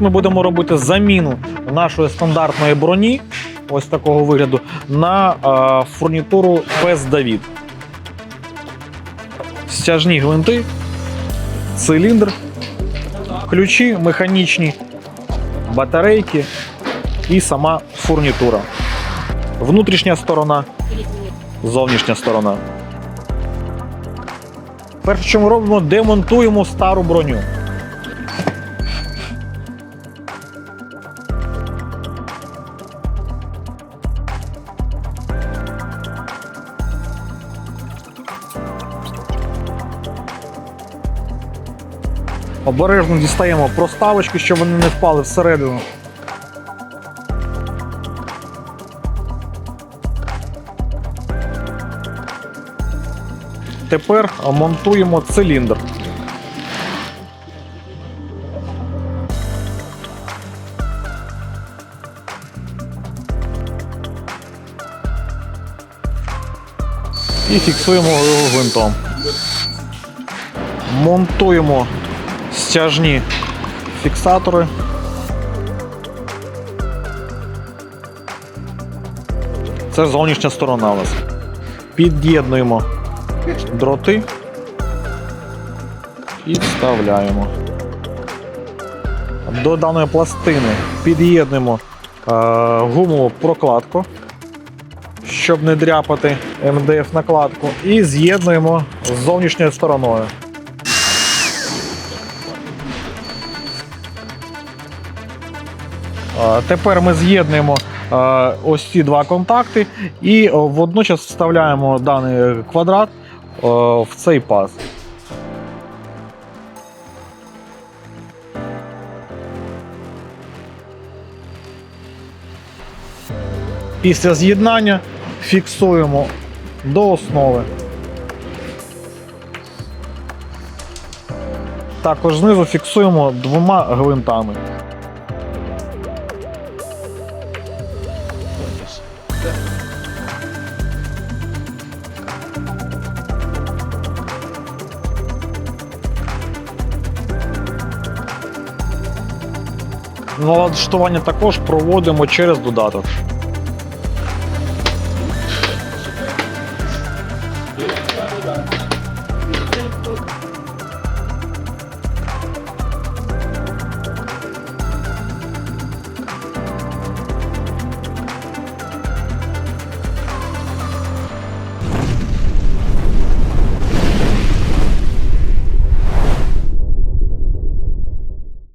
Ми будемо робити заміну нашої стандартної броні, ось такого вигляду, на фурнітуру Пес Давід. Стяжні гвинти, циліндр, ключі механічні, батарейки і сама фурнітура. Внутрішня сторона, зовнішня сторона. Перше, що ми робимо, демонтуємо стару броню. Обережно дістаємо проставочки, щоб вони не впали всередину. Тепер монтуємо циліндр. І фіксуємо його гвинтом. Монтуємо стяжні фіксатори. Це зовнішня сторона у нас. Під'єднуємо дроти і вставляємо. До даної пластини під'єднуємо е, гумову прокладку, щоб не дряпати МДФ накладку, і з'єднуємо з зовнішньою стороною. Тепер ми з'єднуємо е, ось ці два контакти і е, водночас вставляємо даний квадрат е, в цей паз. Після з'єднання фіксуємо до основи. Також знизу фіксуємо двома гвинтами. Налаштування також проводимо через додаток.